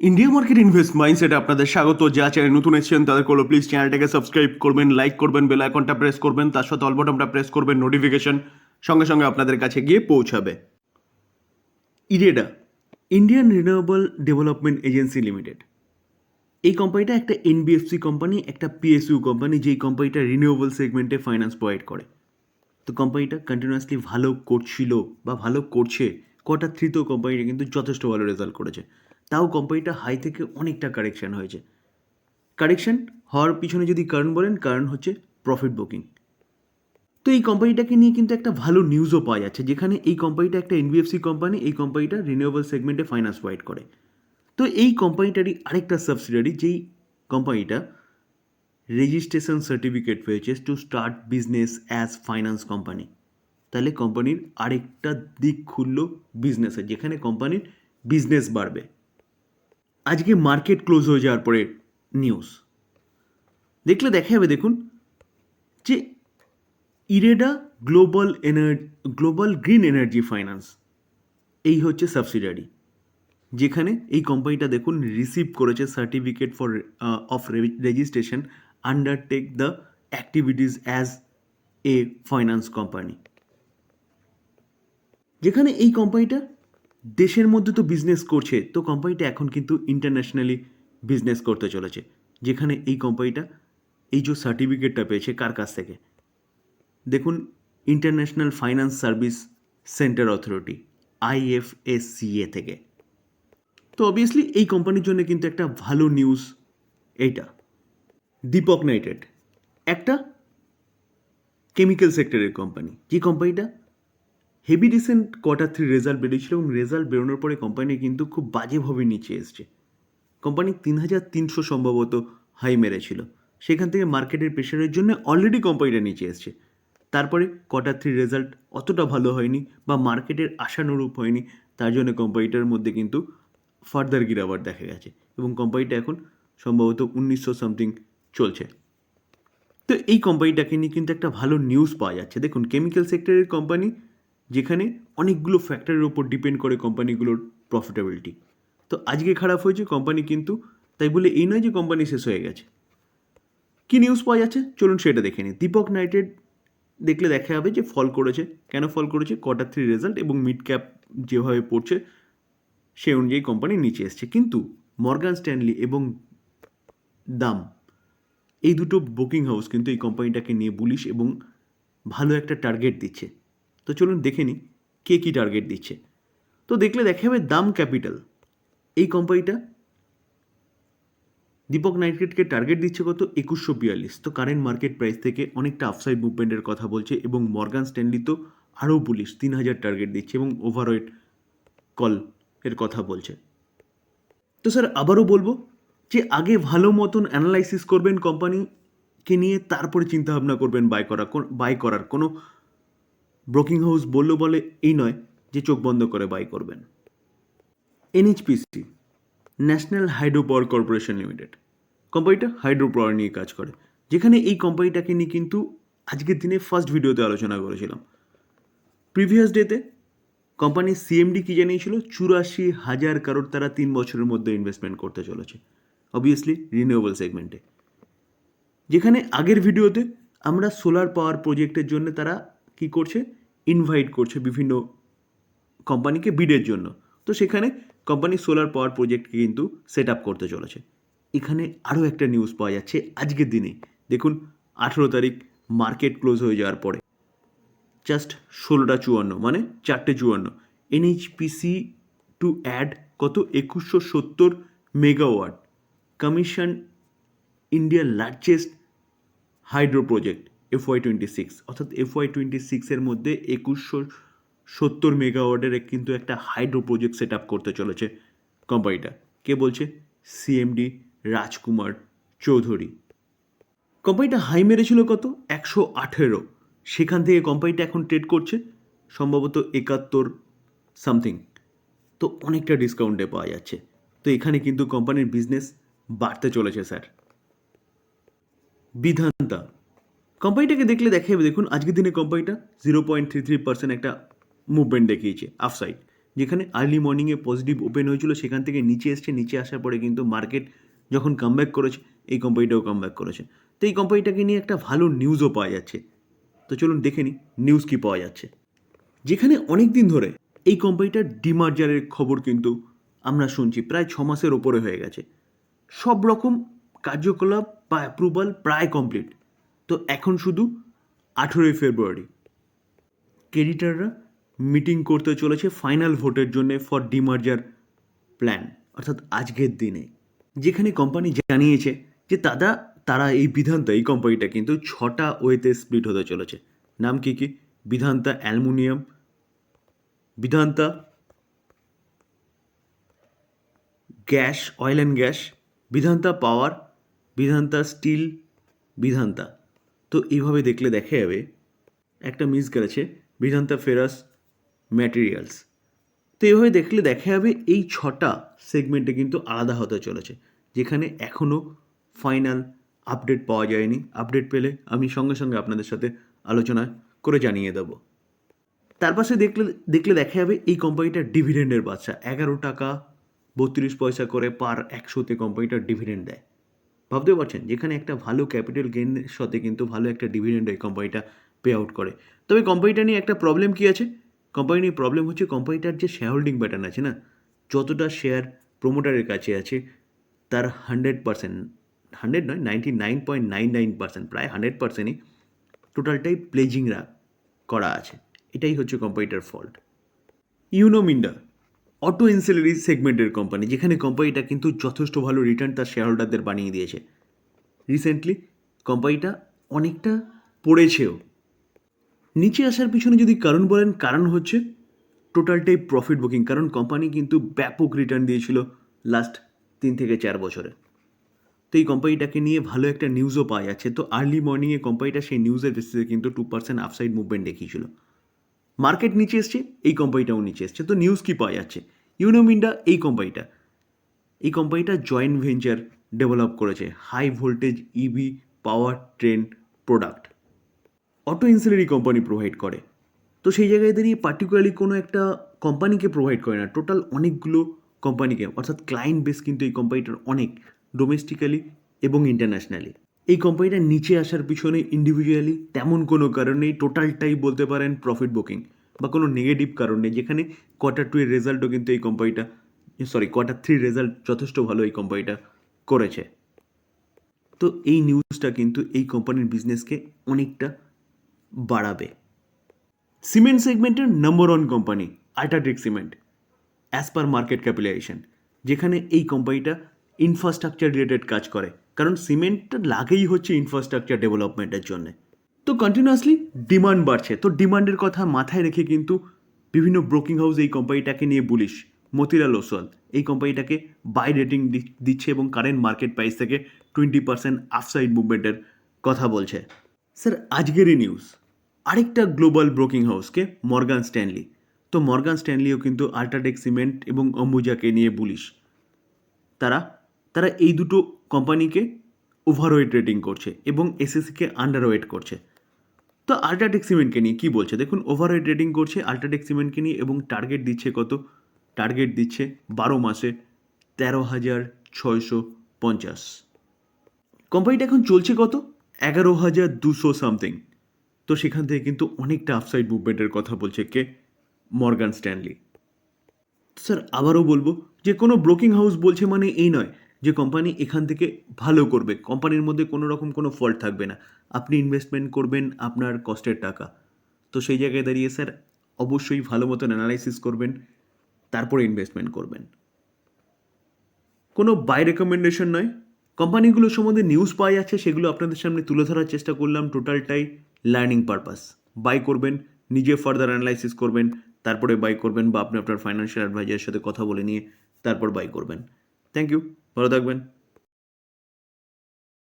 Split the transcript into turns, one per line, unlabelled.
India market invest মাইন্ডসেটে আপনাদের স্বাগত। যা চ্যানেল নতুন এসেছেন, তাদের করল প্লিজ চ্যানেলটাকে সাবস্ক্রাইব করবেন লাইক করবেন বেল আইকনটা প্রেস করবেন, তার সাথে অল বটনটা প্রেস করবেন নোটিফিকেশন সঙ্গে সঙ্গে আপনাদের কাছে গিয়ে পৌঁছাবে। IREDA Indian renewable development agency limited এই কোম্পানিটা একটা এনবিএফসি কোম্পানি একটা পিএসইউ কোম্পানি যেই কোম্পানিটা রিনিউয়েবল সেগমেন্টে ফাইন্যান্স প্রোভাইড করে। তো কোম্পানিটা কন্টিনিউয়াসলি ভালো করছিল বা ভালো করছে কোয়ার্টার থ্রিতেও কোম্পানিটা কিন্তু যথেষ্ট ভালো রেজাল্ট করেছে। তাও কোম্পানিটা হাই থেকে অনেকটা কারেকশান হয়েছে। কারেকশন হওয়ার পিছনে যদি কারণ বলেন, কারণ হচ্ছে প্রফিট বুকিং তো এই কোম্পানিটাকে নিয়ে কিন্তু একটা ভালো নিউজও পাওয়া যাচ্ছে, যেখানে এই কোম্পানিটা একটা এনবিএফসি কোম্পানি এই কোম্পানিটা রিনিউয়েবল সেগমেন্টে ফাইন্যান্স প্রোভাইড করে। তো এই কোম্পানিটারই আরেকটা সাবসিডারি যেই কোম্পানিটা রেজিস্ট্রেশন সার্টিফিকেট পেয়েছে to start business as finance company তাহলে কোম্পানির আরেকটা দিক খুললো বিজনেসের যেখানে কোম্পানির বিজনেস বাড়বে। আজকে মার্কেট ক্লোজ হয়ে যাওয়ার পরে নিউজ দেখলে দেখা যাবে, দেখুন, যে IREDA global energy global green energy finance, এই হচ্ছে সাবসিডারি যেখানে এই কোম্পানিটা দেখুন রিসিভ করেছে certificate for of registration undertake the activities as a finance company যেখানে এই কোম্পানিটা দেশের মধ্যে তো বিজনেস করছে, তো কোম্পানিটা এখন কিন্তু ইন্টারন্যাশনালি বিজনেস করতে চলেছে। যেখানে এই কোম্পানিটা এই যে সার্টিফিকেটটা পেয়েছে কার কাছ থেকে? দেখুন international finance service centre authority IFSCA থেকে। তো অবভিয়াসলি এই কোম্পানির জন্য কিন্তু একটা ভালো নিউজ এইটা। দীপক নাইটেড একটা কেমিক্যাল সেক্টরের কোম্পানি যে কোম্পানিটা heavy recent quarter three result বেরিয়েছিল এবং রেজাল্ট বেরোনোর পরে কোম্পানি কিন্তু খুব বাজেভাবে নিচে এসছে। কোম্পানি তিন হাজার তিনশো সম্ভবত হাই মেরেছিল। সেখান থেকে মার্কেটের প্রেশারের জন্য অলরেডি কোম্পানিটা নিচে এসছে। তারপরে কোয়ার্টার থ্রি রেজাল্ট অতটা ভালো হয়নি বা মার্কেটের আশানুরূপ হয়নি, তার জন্য কোম্পানিটার মধ্যে কিন্তু ফার্দার গিরাবার দেখা গেছে এবং কোম্পানিটা এখন সম্ভবত উনিশশো সামথিং চলছে। তো এই কোম্পানিটাকে নিয়ে কিন্তু একটা ভালো নিউজ পাওয়া যাচ্ছে। দেখুন কেমিক্যাল সেক্টরের কোম্পানি যেখানে অনেকগুলো ফ্যাক্টরের ওপর ডিপেন্ড করে কোম্পানিগুলোর প্রফিটেবিলিটি তো আজকে খারাপ হয়েছে কোম্পানি কিন্তু, তাই বলে এই নয় যে কোম্পানি শেষ হয়ে গেছে। কী নিউজ পাওয়া যাচ্ছে? চলুন সেটা দেখে নিই। দীপক নাইটেড দেখলে দেখা যাবে যে ফল করেছে। কেন ফল করেছে? কোয়ার্টার থ্রি রেজাল্ট এবং মিড ক্যাপ যেভাবে পড়ছে সেই অনুযায়ী কোম্পানি নিচে এসছে। কিন্তু মর্গান স্ট্যানলি এবং দাম, এই দুটো বুকিং হাউস কিন্তু এই কোম্পানিটাকে নিয়ে বুলিশ এবং ভালো একটা টার্গেট দিচ্ছে। তো চলুন দেখে নিই কে কী টার্গেট দিচ্ছে। তো দেখলে দেখা যাবে দাম ক্যাপিটাল এই কোম্পানিটা দীপক নাইট্রেটকে টার্গেট দিচ্ছে কত? একুশশো বিয়াল্লিশ। তো কারেন্ট মার্কেট প্রাইস থেকে অনেকটা আফসাইড মুভমেন্টের কথা বলছে এবং মর্গান স্ট্যানলি তো আরও পুলিশ তিন হাজার টার্গেট দিচ্ছে এবং ওভারওয়েট কল এর কথা বলছে। তো স্যার আবারও বলব যে আগে ভালো মতন অ্যানালাইসিস করবেন কোম্পানিকে নিয়ে, তারপরে চিন্তাভাবনা করবেন বাই করা বাই করার। কোনো ব্রোকিং হাউস বলল বলে, এই নয় যে চোখ বন্ধ করে বাই করবেন। NHPC, national hydro power corporation limited. কোম্পানিটা হাইড্রো পাওয়ার নিয়ে কাজ করে। যেখানে এই কোম্পানিটাকে নিয়ে কিন্তু আজকের দিনে ফার্স্ট ভিডিওতে আলোচনা করেছিলাম। প্রিভিয়াস ডেতে কোম্পানির সিএমডি কী জানিয়েছিল? চুরাশি হাজার কারোর তারা তিন বছরের মধ্যে ইনভেস্টমেন্ট করতে চলেছে। অবভিয়াসলি রিনিউয়েবল সেগমেন্টে যেখানে আগের ভিডিওতে আমরা সোলার পাওয়ার প্রজেক্টের জন্য তারা কি করছে? ইনভাইট করছে বিভিন্ন কোম্পানিকে বিডের জন্য। তো সেখানে কোম্পানি সোলার পাওয়ার প্রজেক্টকে কিন্তু সেট আপ করতে চলেছে। এখানে আরও একটা নিউজ পাওয়া যাচ্ছে আজকের দিনে। দেখুন, আঠেরো তারিখ মার্কেট ক্লোজ হয়ে যাওয়ার পরে। জাস্ট ষোলোটা চুয়ান্ন মানে চারটে চুয়ান্ন। এনএইচপিসি টু অ্যাড কত? একুশশো সত্তর মেগাওয়াট কমিশন ইন্ডিয়ার largest hydro project FY twenty six অর্থাৎ এফওয়াই টোয়েন্টি সিক্সের মধ্যে একুশশো সত্তর মেগাওয়াটের কিন্তু একটা হাইড্রো প্রজেক্ট সেট আপ করতে চলেছে কোম্পানিটা। কে বলছে? সিএমডি রাজকুমার চৌধুরী। কোম্পানিটা হাই মেরেছিল কত? একশো আঠেরো। সেখান থেকে কোম্পানিটা এখন ট্রেড করছে সম্ভবত একাত্তর সামথিং। তো অনেকটা ডিসকাউন্টে পাওয়া যাচ্ছে। তো এখানে কিন্তু কোম্পানির বিজনেস বাড়তে চলেছে, স্যার। বিধান্তা। কোম্পানিটাকে দেখলে দেখা দেখুন, আজকের দিনে কোম্পানিটা zero point three three percent একটা মুভমেন্ট দেখিয়েছে আফসাইড যেখানে আর্লি মর্নিংয়ে পজিটিভ ওপেন হয়েছিল, সেখান থেকে নিচে এসছে, নিচে আসার পরে কিন্তু মার্কেট যখন কামব্যাক করেছে, এই কোম্পানিটাও কামব্যাক করেছে। তো এই কোম্পানিটাকে নিয়ে একটা ভালো নিউজও পাওয়া যাচ্ছে। তো চলুন দেখে নিই নিউজ কী পাওয়া যাচ্ছে। যেখানে অনেক দিন ধরে এই কোম্পানিটার ডিমার্জারের খবর কিন্তু আমরা শুনছি, প্রায় ছ মাসের ওপরে হয়ে গেছে। সব রকম কার্যকলাপ বা অ্যাপ্রুভাল প্রায় কমপ্লিট তো এখন শুধু আঠেরোই ফেব্রুয়ারি। ক্রেডিটাররা মিটিং করতে চলেছে ফাইনাল ভোটের জন্য ফর ডিমার্জার প্ল্যান, অর্থাৎ আজকের দিনে। যেখানে কোম্পানি জানিয়েছে যে দাদা তারা এই বিধানটা, এই কোম্পানিটা কিন্তু ছটা ওয়েতে স্প্লিট হতে চলেছে। নাম কি কি? Vedanta aluminium, Vedanta gas, oil and gas, Vedanta power, Vedanta steel, Vedanta. তো এইভাবে দেখলে দেখা যাবে, একটা মিস গেছে বিধান্তা ফেরাস ম্যাটেরিয়ালস তো এইভাবে দেখলে দেখা যাবে এই ছটা সেগমেন্টে কিন্তু আলাদা হতে চলেছে, যেখানে এখনও ফাইনাল আপডেট পাওয়া যায়নি। আপডেট পেলে আমি সঙ্গে সঙ্গে আপনাদের সাথে আলোচনা করে জানিয়ে দেবো। তার পাশে দেখলে দেখলে দেখা যাবে এই কোম্পানিটার ডিভিডেন্ডের বাচ্চা এগারো টাকা, বত্রিশ পয়সা করে পার একশোতে কোম্পানিটার ডিভিডেন্ড দেয়। ভাবতে পারছেন, যেখানে একটা ভালো ক্যাপিটাল গেইনের সাথে কিন্তু ভালো একটা ডিভিডেন্ড এই কোম্পানিটা পে আউট করে। তবে কোম্পানিটা নিয়ে একটা প্রবলেম কী আছে? কোম্পানি নিয়ে প্রবলেম হচ্ছে কোম্পানিটার যে শেয়ার হোল্ডিং প্যাটার্ন আছে না, যতটা শেয়ার প্রোমোটারের কাছে আছে, তার হান্ড্রেড পার্সেন্ট হান্ড্রেড নয় ninety nine point nine nine percent প্রায় হান্ড্রেড পার্সেন্টই টোটালটাই প্লেজিংরা করা আছে। এটাই হচ্ছে কোম্পানিটার ফল্ট ইউনোমিন্ডা অটো ইনসেলারি সেগমেন্টের কোম্পানি যেখানে কোম্পানিটা কিন্তু যথেষ্ট ভালো রিটার্ন তার শেয়ার হোল্ডারদের বানিয়ে দিয়েছে। রিসেন্টলি কোম্পানিটা অনেকটা পড়েছেও। নিচে আসার পিছনে যদি কারণ বলেন, কারণ হচ্ছে টোটালটাই প্রফিট বুকিং কারণ কোম্পানি কিন্তু ব্যাপক রিটার্ন দিয়েছিল লাস্ট তিন থেকে চার বছরে। তো এই কোম্পানিটাকে নিয়ে ভালো একটা নিউজও পাওয়া যাচ্ছে। তো আর্লি মর্নিংয়ে কোম্পানিটা সেই নিউজের বেসিসে কিন্তু টু পার্সেন্ট আপসাইড মুভমেন্ট দেখিয়েছিল। মার্কেট নিচে এসছে, এই কোম্পানিটাও নিচে এসছে। তো নিউজ কি পাওয়া যাচ্ছে? ইউনোমিন্ডা এই কোম্পানিটা এই কোম্পানিটা জয়েন্ট ভেঞ্চার ডেভেলপ করেছে high voltage EV power train product auto ancillary company provide করে। তো সেই জায়গায় দাঁড়িয়ে পার্টিকুলারলি কোনো একটা কোম্পানিকে প্রোভাইড করে না। টোটাল অনেকগুলো কোম্পানিকে অর্থাৎ ক্লায়েন্ট বেস কিন্তু এই কোম্পানিটার অনেক ডোমেস্টিক্যালি এবং ইন্টারন্যাশনালি এই কোম্পানিটা নিচে আসার পিছনে ইন্ডিভিজুয়ালি তেমন কোনো কারণ নেই টোটালটাই বলতে পারেন প্রফিট বুকিং বা কোনো নেগেটিভ কারণ নেই। যেখানে কোয়ার্টার টু এর রেজাল্টও কিন্তু এই কোম্পানিটা সরি কোয়ার্টার থ্রি রেজাল্ট যথেষ্ট ভালো এই কোম্পানিটা করেছে। তো এই নিউজটা কিন্তু এই কোম্পানির বিজনেসকে অনেকটা বাড়াবে। সিমেন্ট সেগমেন্টের number one company UltraTech cement as per market capitalisation যেখানে এই কোম্পানিটা ইনফ্রাস্ট্রাকচার রিলেটেড কাজ করে। কারণ সিমেন্টটা লাগেই হচ্ছে ইনফ্রাস্ট্রাকচার ডেভেলপমেন্টের জন্য। তো কন্টিনিউয়াসলি ডিমান্ড বাড়ছে। তো ডিমান্ডের কথা মাথায় রেখে কিন্তু বিভিন্ন ব্রোকিং হাউস এই কোম্পানিটাকে নিয়ে বুলিশ মতিলাল ওসওয়াল এই কোম্পানিটাকে বাই রেটিং দিচ্ছে এবং কারেন্ট মার্কেট প্রাইস থেকে টোয়েন্টি পার্সেন্ট আফসাইড মুভমেন্টের কথা বলছে। স্যার আজকেরই নিউজ আরেকটা গ্লোবাল ব্রোকিং হাউসকে মর্গান স্ট্যানলি তো মর্গান স্ট্যানলিও কিন্তু আল্ট্রাটেক সিমেন্ট এবং অম্বুজাকে নিয়ে বুলিশ তারা তারা এই দুটো কোম্পানিকে ওভারওয়েট রেটিং করছে এবং এসএসসিকে আন্ডারওয়েট করছে। তো আল্ট্রাটেক সিমেন্টকে নিয়ে কী বলছে? দেখুন, ওভারওয়েট রেটিং করছে আল্ট্রাটেক সিমেন্টকে নিয়ে এবং টার্গেট দিচ্ছে কত? টার্গেট দিচ্ছে বারো মাসে তেরো হাজার ছয়শো পঞ্চাশ। কোম্পানিটা এখন চলছে কত? এগারো হাজার দুশো সামথিং তো সেখান থেকে কিন্তু অনেকটা আফসাইড মুভমেন্টের কথা বলছে কে? Morgan Stanley. স্যার, আবারও বলব যে কোনো ব্রোকিং হাউস বলছে মানে এই নয়। যে কোম্পানি এখান থেকে ভালো করবে কোম্পানির মধ্যে কোনো রকম কোনো ফল্ট থাকবে না। আপনি ইনভেস্টমেন্ট করবেন আপনার কষ্টের টাকা। তো সেই জায়গায় দাঁড়িয়ে স্যার অবশ্যই ভালো মতন অ্যানালাইসিস করবেন, তারপরে ইনভেস্টমেন্ট করবেন। কোনো বাই রেকমেন্ডেশন নয়। কোম্পানিগুলোর সম্বন্ধে নিউজ পাওয়া যাচ্ছে সেগুলো আপনাদের সামনে তুলে ধরার চেষ্টা করলাম টোটালটাই লার্নিং পারপাস বাই করবেন, নিজে ফার্দার অ্যানালাইসিস করবেন, তারপরে বাই করবেন বা আপনি আপনার ফাইন্যান্সিয়াল অ্যাডভাইজারের সাথে কথা বলে নিয়ে তারপর বাই করবেন। থ্যাংক ইউ ভালো থাকবেন